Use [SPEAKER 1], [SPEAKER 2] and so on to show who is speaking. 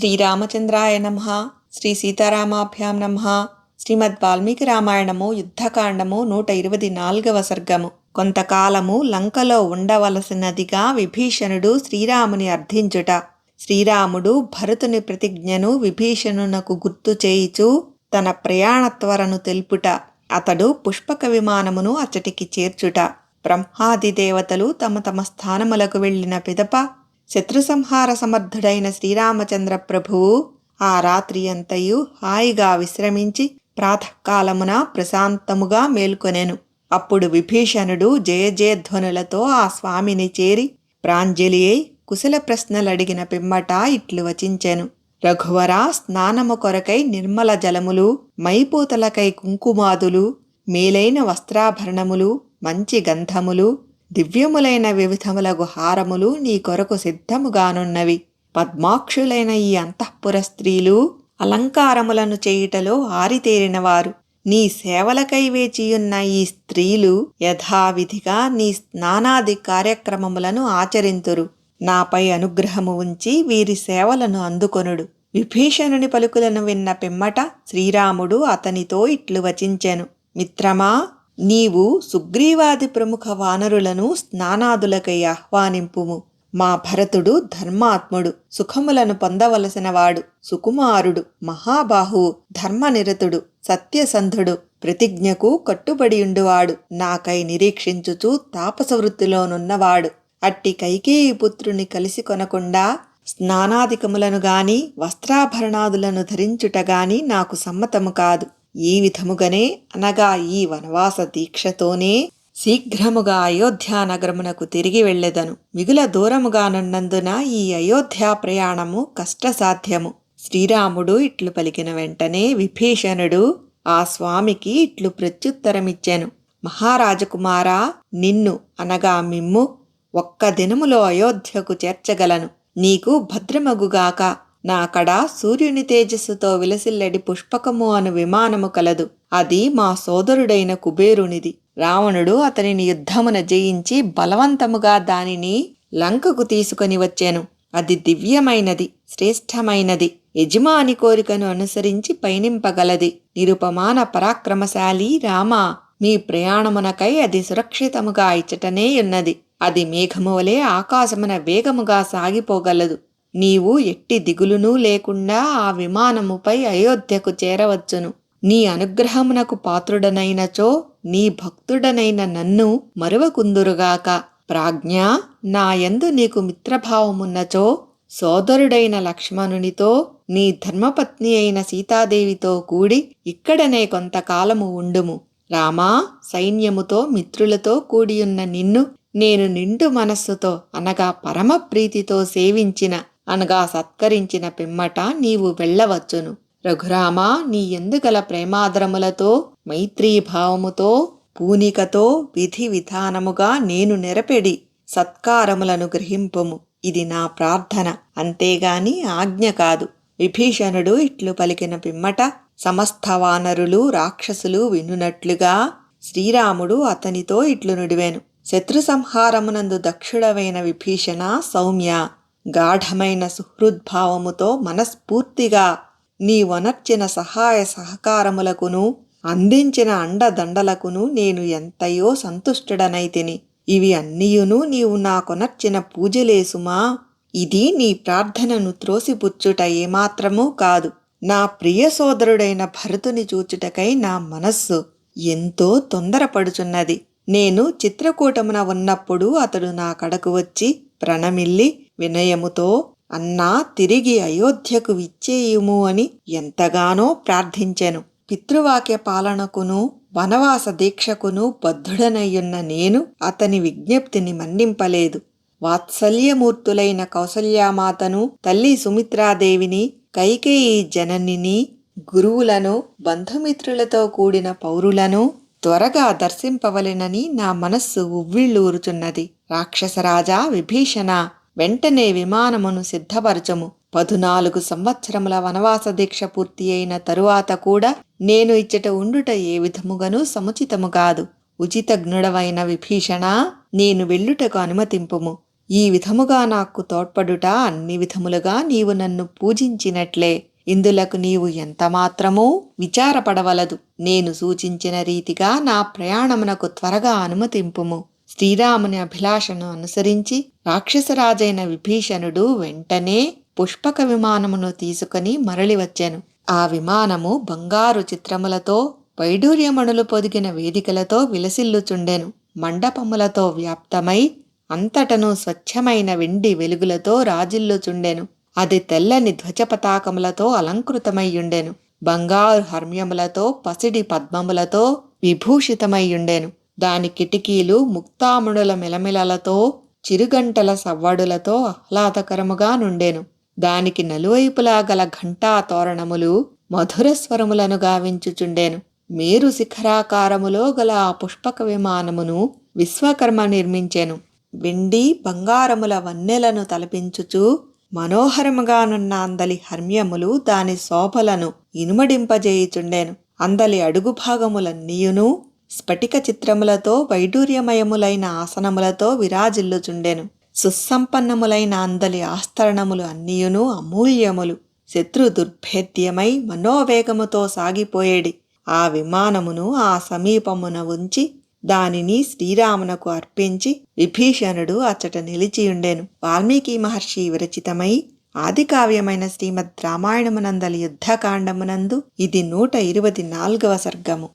[SPEAKER 1] శ్రీరామచంద్రాయ నమ శ్రీ సీతారామాభ్యాం నమ శ్రీమద్ వాల్మీకి రామాయణము యుద్ధకాండము నూట ఇరవై నాలుగవ సర్గము. కొంతకాలము లంకలో ఉండవలసినదిగా విభీషణుడు శ్రీరాముని అర్థించుట. శ్రీరాముడు భరతుని ప్రతిజ్ఞను విభీషణునకు గుర్తు చేయిచు తన ప్రయాణత్వరను తెలుపుట. అతడు పుష్పక విమానమును అచ్చటికి చేర్చుట. బ్రహ్మాది దేవతలు తమ తమ స్థానములకు వెళ్ళిన పిదప శత్రుసంహార సమర్థుడైన శ్రీరామచంద్ర ప్రభువు ఆ రాత్రి అంతయు హాయిగా విశ్రమించి ప్రాతకాలమున ప్రశాంతముగా మేల్కొనెను. అప్పుడు విభీషణుడు జయజయధ్వనులతో ఆ స్వామిని చేరి ప్రాంజలి అయి కుశల ప్రశ్నలడిగిన పిమ్మట ఇట్లు వచించెను. రఘువర స్నానము కొరకై నిర్మల జలములు మైపూతలకై కుంకుమాదులు మేలైన వస్త్రాభరణములు మంచి గంధములు దివ్యములైన వివిధములగు హారములు నీ కొరకు సిద్ధముగానున్నవి. పద్మాక్షులైన ఈ అంతఃపుర స్త్రీలు అలంకారములను చేయుటలో ఆరితేరినవారు. నీ సేవలకై వేచియున్న ఈ స్త్రీలు యథావిధిగా నీ స్నానాది కార్యక్రమములను ఆచరింతురు. నాపై అనుగ్రహము ఉంచి వీరి సేవలను అందుకొనుడు. విభీషణుని పలుకులను విన్న పిమ్మట శ్రీరాముడు అతనితో ఇట్లు వచించెను. మిత్రమా నీవు సుగ్రీవాది ప్రముఖ వానరులను స్నానాదులకై ఆహ్వానింపుము. మా భరతుడు ధర్మాత్ముడు సుఖములను పొందవలసినవాడు సుకుమారుడు మహాబాహువు ధర్మనిరతుడు సత్యసంధుడు ప్రతిజ్ఞకు కట్టుబడియుండువాడు నాకై నిరీక్షించుచు తాపస వృత్తిలోనున్నవాడు అట్టి కైకేయి పుత్రుని కలిసి కొనకుండా స్నానాధికములను గాని వస్త్రాభరణాదులను ధరించుట గాని నాకు సమ్మతము కాదు. ఈ విధముగానే అనగా ఈ వనవాస దీక్షతోనే శీఘ్రముగా అయోధ్యా నగరమునకు తిరిగి వెళ్ళెదను. మిగుల దూరముగానున్నందున ఈ అయోధ్యా ప్రయాణము కష్టసాధ్యము. శ్రీరాముడు ఇట్లు పలికిన వెంటనే విభీషణుడు ఆ స్వామికి ఇట్లు ప్రత్యుత్తరమిచ్చెను. మహారాజకుమారా నిన్ను అనగా మిమ్ము ఒక్క దినములో అయోధ్యకు చేర్చగలను. నీకు భద్రమగుగాక. నాకడ సూర్యుని తేజస్సుతో విలసిల్లడి పుష్పకము అను విమానము కలదు. అది మా సోదరుడైన కుబేరునిది. రావణుడు అతనిని యుద్ధమున జయించి బలవంతముగా దానిని లంకకు తీసుకొని వచ్చాను. అది దివ్యమైనది శ్రేష్టమైనది. యజమాని కోరికను అనుసరించి పయనింపగలది. నిరుపమాన పరాక్రమశాలి రామా మీ ప్రయాణమునకై అది సురక్షితముగా ఇచ్చటనే ఉన్నది. అది మేఘము వలె ఆకాశమున వేగముగా సాగిపోగలదు. నీవు ఎట్టి దిగులునూ లేకుండా ఆ విమానముపై అయోధ్యకు చేరవచ్చును. నీ అనుగ్రహమునకు పాత్రుడనైనచో నీ భక్తుడనైన నన్ను మరువకుందురుగాక. ప్రాజ్ఞ నాయందు నీకు మిత్రభావమున్నచో సోదరుడైన లక్ష్మణునితో నీ ధర్మపత్ని అయిన సీతాదేవితో కూడి ఇక్కడనే కొంతకాలము ఉండుము. రామా సైన్యముతో మిత్రులతో కూడియున్న నిన్ను నేను నిండు మనస్సుతో అనగా పరమ ప్రీతితో సేవించిన అనగా సత్కరించిన పిమ్మట నీవు వెళ్ళవచ్చును. రఘురామా నీ ఎందుగల ప్రేమాదరములతో మైత్రీభావముతో పూనికతో విధి విధానముగా నేను నెరపెడి సత్కారములను గ్రహింపము. ఇది నా ప్రార్థన. అంతేగాని ఆజ్ఞ కాదు. విభీషణుడు ఇట్లు పలికిన పిమ్మట సమస్త వానరులు రాక్షసులు వినునట్లుగా శ్రీరాముడు అతనితో ఇట్లు నుడివాను. శత్రు సంహారమునందు దక్షుడవైన విభీషణ సౌమ్య గాఢమైన సుహృద్భావముతో మనస్ఫూర్తిగా నీ వనర్చిన సహాయ సహకారములకును అందించిన అండదండలకును నేను ఎంతయో సంతుష్టుడనైతిని. ఇవి అన్నియును నీవు నా కొనర్చిన పూజలేసుమా? ఇది నీ ప్రార్థనను త్రోసిపుచ్చుట ఏమాత్రమూ కాదు. నా ప్రియ సోదరుడైన భరతుని చూచుటకై నా మనస్సు ఎంతో తొందరపడుచున్నది. నేను చిత్రకూటమున ఉన్నప్పుడు అతడు నా కడకు వచ్చి ప్రణమిల్లి వినయముతో అన్నా తిరిగి అయోధ్యకు విచ్చేయుము అని ఎంతగానో ప్రార్థించెను. పితృవాక్య పాలనకును వనవాస దీక్షకును బద్ధుడనయ్యున్న నేను అతని విజ్ఞప్తిని మన్నింపలేదు. వాత్సల్యమూర్తులైన కౌసల్యామాతను తల్లి సుమిత్రాదేవిని కైకేయి జననిని గురువులను బంధుమిత్రులతో కూడిన పౌరులను త్వరగా దర్శింపవలెనని నా మనస్సు ఉవ్విళ్ళూరుచున్నది. రాక్షసరాజా విభీషణ వెంటనే విమానమును సిద్ధపరచము. పదునాలుగు సంవత్సరముల వనవాస దీక్ష పూర్తి అయిన తరువాత కూడా నేను ఇచ్చట ఉండుట ఏ విధముగానూ సముచితము కాదు. ఉచితజ్ఞుడవైన విభీషణ నేను వెళ్ళుటకు అనుమతింపుము. ఈ విధముగా నాకు తోడ్పడుట అన్ని విధములుగా నీవు నన్ను పూజించినట్లే. ఇందులకు నీవు ఎంతమాత్రమూ విచారపడవలదు. నేను సూచించిన రీతిగా నా ప్రయాణమునకు త్వరగా అనుమతింపుము. శ్రీరాముని అభిలాషను అనుసరించి రాక్షసరాజైన విభీషణుడు వెంటనే పుష్పక విమానమును తీసుకుని మరలి వచ్చాను. ఆ విమానము బంగారు చిత్రములతో వైడూర్యమణులు పొదిగిన వేదికలతో విలసిల్లుచుండెను. మండపములతో వ్యాప్తమై అంతటను స్వచ్ఛమైన వెండి వెలుగులతో రాజిల్లుచుండెను. అది తెల్లని ధ్వజపతాకములతో అలంకృతమయ్యుండెను. బంగారు హర్మ్యములతో పసిడి పద్మములతో విభూషితమయ్యుండెను. దాని కిటికీలు ముక్తాముడుల మెలమెలలతో చిరుగంటల సవ్వడులతో ఆహ్లాదకరముగా నుండెను. దానికి నలువైపులా గల ఘంటా తోరణములు మధుర స్వరములను గావించుచుండెను. మేరు శిఖరాకారములో గల ఆ పుష్పక విమానమును విశ్వకర్మ నిర్మించెను. వెండి బంగారముల వన్నెలను తలపించుచు మనోహరముగానున్న అందలి హర్మ్యములు దాని శోభలను ఇనుమడింపజేయుచుండెను. అందలి అడుగు భాగములన్నీయును స్ఫటిక చిత్రములతో వైడూర్యమయములైన ఆసనములతో విరాజిల్లుచుండెను. సుసంపన్నములైన అందలి ఆస్తరణములు అన్నియును అమూల్యములు. శత్రు దుర్భేద్యమై మనోవేగముతో సాగిపోయేడి. ఆ విమానమును ఆ సమీపమున ఉంచి దానిని శ్రీరామునకు అర్పించి విభీషణుడు అచ్చట నిలిచియుండెను. వాల్మీకి మహర్షి విరచితమై ఆదికావ్యమైన శ్రీమద్ రామాయణమునందలి యుద్ధకాండమునందు ఇది నూట ఇరవై నాల్గవ సర్గము.